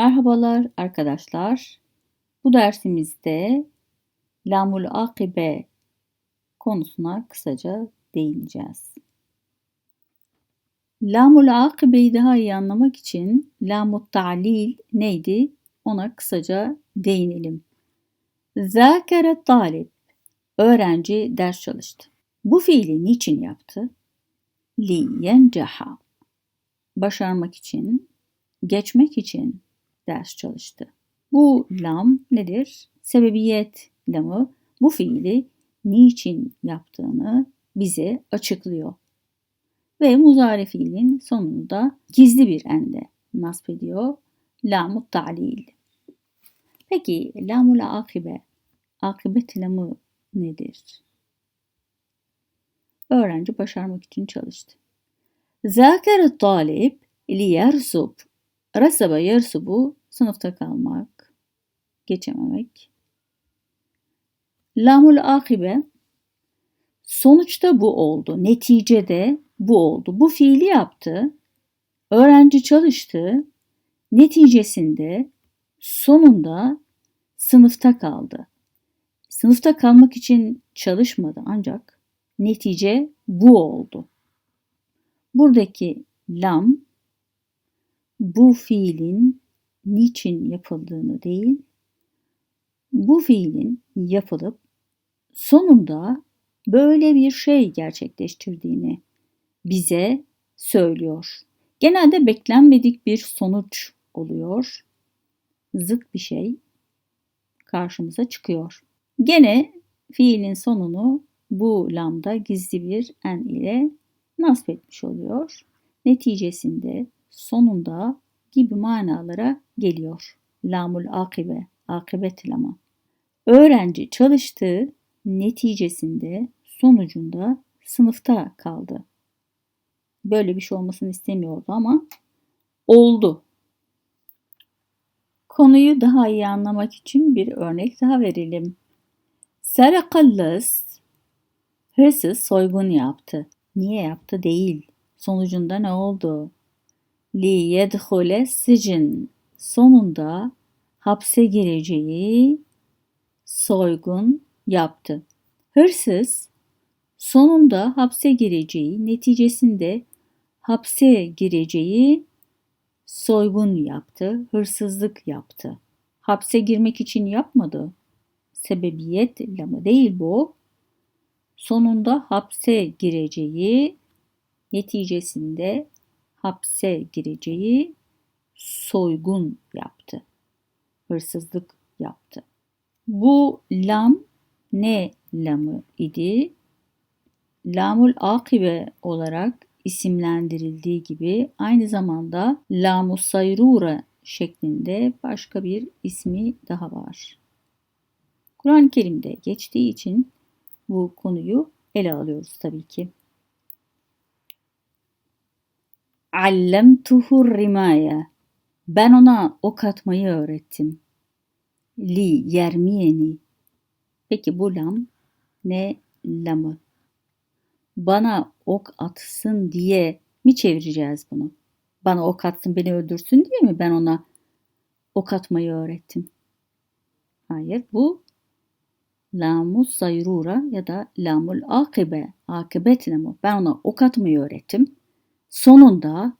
Merhabalar arkadaşlar. Bu dersimizde lamul akibe konusuna kısaca değineceğiz. Lamul akibeyi daha iyi anlamak için lamut ta'lil neydi? Ona kısaca değinelim. Zâkere talip. Öğrenci ders çalıştı. Bu fiili niçin yaptı? Li yenceha. Başarmak için, geçmek için ders çalıştı. Bu lam nedir? Sebebiyet lamı bu fiili niçin yaptığını bize açıklıyor. Ve muzari fiilin sonunda gizli bir ende nasp ediyor. Lamut ta'lil. Peki lamul akibe, akibet lamı nedir? Öğrenci başarmak için çalıştı. Zakere talip li yersub. Rasaba yersubu sınıfta kalmak, geçememek. Lamul akibe sonuçta bu oldu. Neticede bu oldu. Bu fiili yaptı. Öğrenci çalıştı. Neticesinde sonunda sınıfta kaldı. Sınıfta kalmak için çalışmadı ancak netice bu oldu. Buradaki lam bu fiilin niçin yapıldığını değil, bu fiilin yapılıp sonunda böyle bir şey gerçekleştirdiğini bize söylüyor. Genelde beklenmedik bir sonuç oluyor. Zıt bir şey karşımıza çıkıyor. Gene fiilin sonunu bu lambda gizli bir en ile nasp etmiş oluyor. Neticesinde sonunda gibi manalara geliyor. Lamul akibe, akibet lama. Öğrenci çalıştığı neticesinde sonucunda sınıfta kaldı. Böyle bir şey olmasını istemiyordu ama oldu. Konuyu daha iyi anlamak için bir örnek daha verelim. Serakallas hırsız soygun yaptı. Niye yaptı değil. Sonucunda ne oldu? Li yedhule sicin sonunda hapse gireceği soygun yaptı. Hırsız sonunda hapse gireceği neticesinde hapse gireceği soygun yaptı, hırsızlık yaptı. Hapse girmek için yapmadı. Sebebiyet mı değil bu. Sonunda hapse gireceği neticesinde hapse gireceği soygun yaptı. Hırsızlık yaptı. Bu lam ne lamı idi? Lamul akibe olarak isimlendirildiği gibi aynı zamanda lamus sayrura şeklinde başka bir ismi daha var. Kur'an-ı Kerim'de geçtiği için bu konuyu ele alıyoruz tabii ki. Allemtuhu rimaya. Ben ona ok atmayı öğrettim. Li yermiyeni. Peki bu lam ne lamı? Bana ok atsın diye mi çevireceğiz bunu? Bana ok atsın beni öldürsün diye mi ben ona ok atmayı öğrettim? Hayır bu lamus sayrura ya da lamul akibe, akibet lamı. Ben ona ok atmayı öğrettim. Sonunda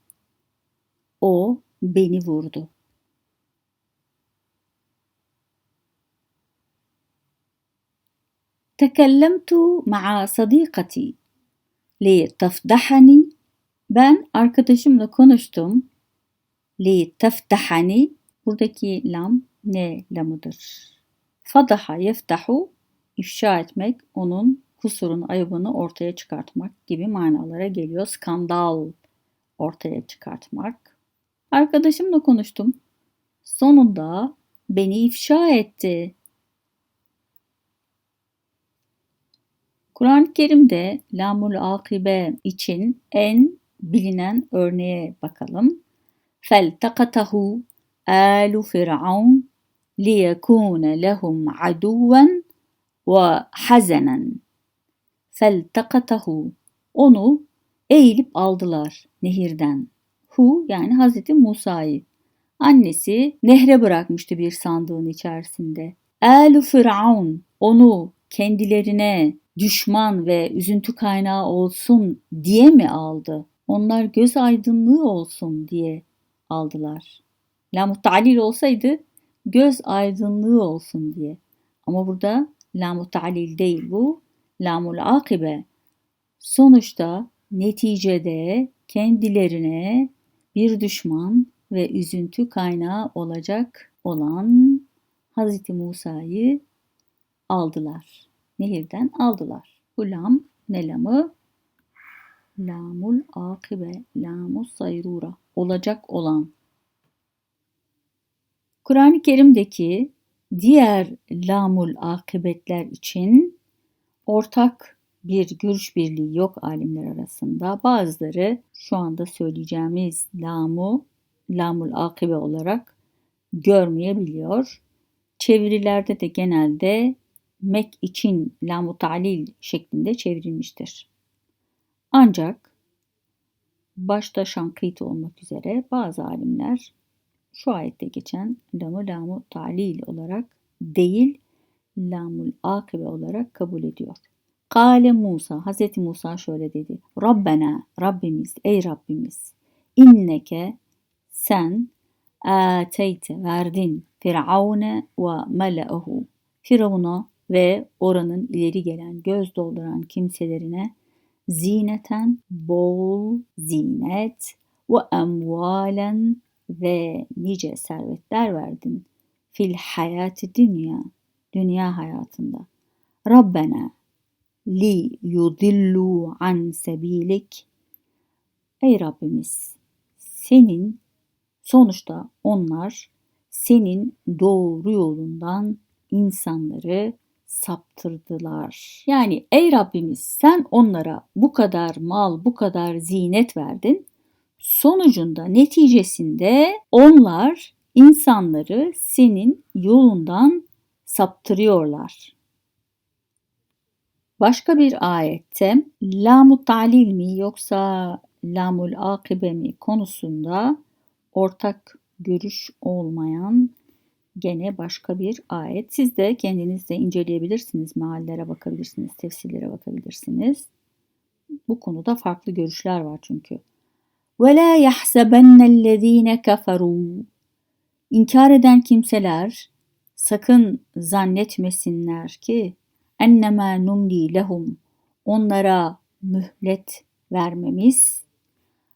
o beni vurdu. تكلمت مع صديقتي لتفضحني ben arkadaşımla konuştum. Li teftahani buradaki lam ne lamıdır? Fadaha yeftahu ifşa etmek, onun kusurun ayıbını ortaya çıkartmak gibi manalara geliyor. Skandal ortaya çıkartmak. Arkadaşımla konuştum. Sonunda beni ifşa etti. Kur'an-ı Kerim'de lamul akibe için en bilinen örneğe bakalım. فَالْتَقَتَهُ آلُ فِرْعَوْنَ لِيَكُونَ لَهُمْ عَدُوًا وَحَزَنًا فَالْتَقَتَهُ Onu eğilip aldılar nehirden. Hu yani Hazreti Musa'yı Annesi nehre bırakmıştı bir sandığın içerisinde. Elu Firavun onu kendilerine düşman ve üzüntü kaynağı olsun diye mi aldı? Onlar göz aydınlığı olsun diye aldılar. La mutalil olsaydı göz aydınlığı olsun diye. Ama burada la mutalil değil bu. Lamul akibe. Sonuçta neticede kendilerine bir düşman ve üzüntü kaynağı olacak olan Hz. Musa'yı aldılar. Nehirden aldılar. Bu lam ne lamı? Lamul akibe, lamus sayrura. Olacak olan. Kur'an-ı Kerim'deki diğer lamul akıbetler için ortak bir görüş birliği yok alimler arasında. Bazıları şu anda söyleyeceğimiz lamu, lamul akibe olarak görmeyebiliyor. Çevirilerde de genelde mek için lamu talil şeklinde çevrilmiştir. Ancak başta Şankıt olmak üzere bazı alimler şu ayette geçen lamu lamu talil olarak değil lamul akibe olarak kabul ediyor. Kale Musa, Hz. Musa şöyle dedi. Rabbena, Rabbimiz, ey Rabbimiz, inneke sen ateyte, verdin Firavune ve mele'ehu. Firavun'a ve oranın ileri gelen göz dolduran kimselerine zineten bol zinet ve emvalen ve nice servetler verdin fil hayati dünya dünya hayatında. Rabbena li yudillu an sebilik Ey Rabbimiz senin sonuçta onlar senin doğru yolundan insanları saptırdılar. Yani ey Rabbimiz sen onlara bu kadar mal, bu kadar zinet verdin. Sonucunda, neticesinde onlar insanları senin yolundan saptırıyorlar. Başka bir ayette lamu talil mi yoksa lamul akibe mi konusunda ortak görüş olmayan gene başka bir ayet. Siz de kendiniz de inceleyebilirsiniz. Meallere bakabilirsiniz, tefsirlere bakabilirsiniz. Bu konuda farklı görüşler var çünkü. وَلَا يَحْسَبَنَّ الَّذ۪ينَ كَفَرُوا İnkar eden kimseler sakın zannetmesinler ki ennema numli lehum. Onlara mühlet vermemiz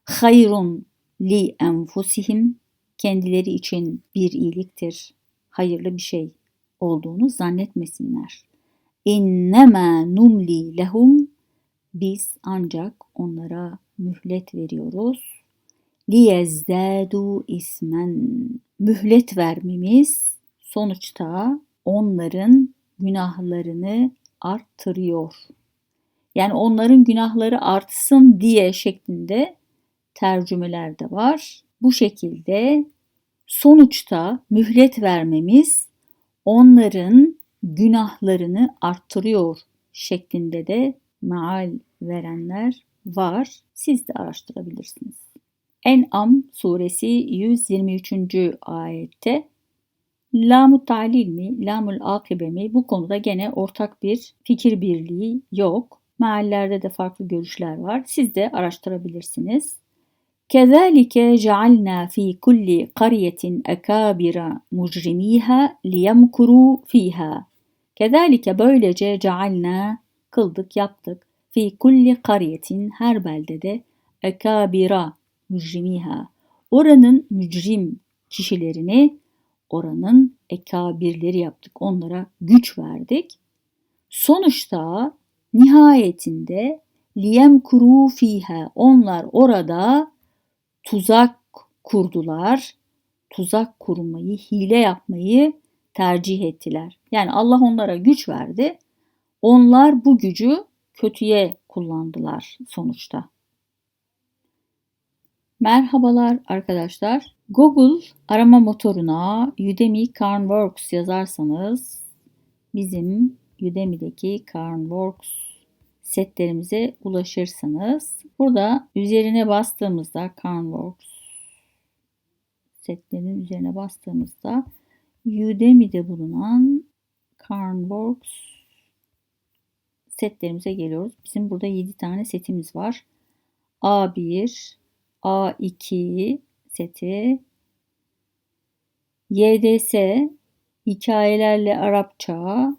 hayrun li enfusihim. Kendileri için bir iyiliktir. Hayırlı bir şey olduğunu zannetmesinler. İnnemâ numli lehum. Biz ancak onlara mühlet veriyoruz. Liyezdâdu ismen. Mühlet vermemiz sonuçta onların günahlarını arttırıyor. Yani onların günahları artsın diye şeklinde tercümeler de var. Bu şekilde Sonuçta mühlet vermemiz onların günahlarını arttırıyor şeklinde de meal verenler var. Siz de araştırabilirsiniz. En'am suresi 123. ayette Lamut talil mi, lamul akibe mi bu konuda gene ortak bir fikir birliği yok. Meallerde de farklı görüşler var. Siz de araştırabilirsiniz. كذلك جعلنا في كل قرية أكابر مجرميها liyemkuru fiha. Kezalike böylece cealna kıldık yaptık fi kulli kariyetin her beldede ekabira mücrimiha oranın mücrim kişilerini oranın ekabirleri yaptık onlara güç verdik. Sonuçta nihayetinde liyem kuru fiha onlar orada tuzak kurdular. Tuzak kurmayı, hile yapmayı tercih ettiler. Yani Allah onlara güç verdi. Onlar bu gücü kötüye kullandılar sonuçta. Merhabalar arkadaşlar. Google arama motoruna Udemy Carnworks yazarsanız bizim Udemy'deki Carnworks setlerimize ulaşırsınız. Burada üzerine bastığımızda Carnworks setlerinin üzerine bastığımızda Udemy'de bulunan Carnworks setlerimize geliyoruz. Bizim burada 7 tane setimiz var. A1, A2 seti, YDS, hikayelerle Arapça.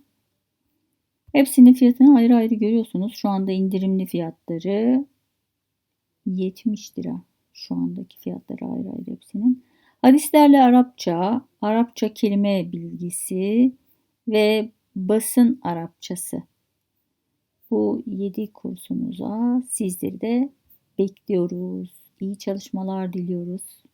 Hepsinin fiyatını ayrı ayrı görüyorsunuz. Şu anda indirimli fiyatları 70 lira. Şu andaki fiyatları ayrı ayrı hepsinin. Hadislerle Arapça, Arapça kelime bilgisi ve basın Arapçası. Bu 7 kursumuza sizleri de bekliyoruz. İyi çalışmalar diliyoruz.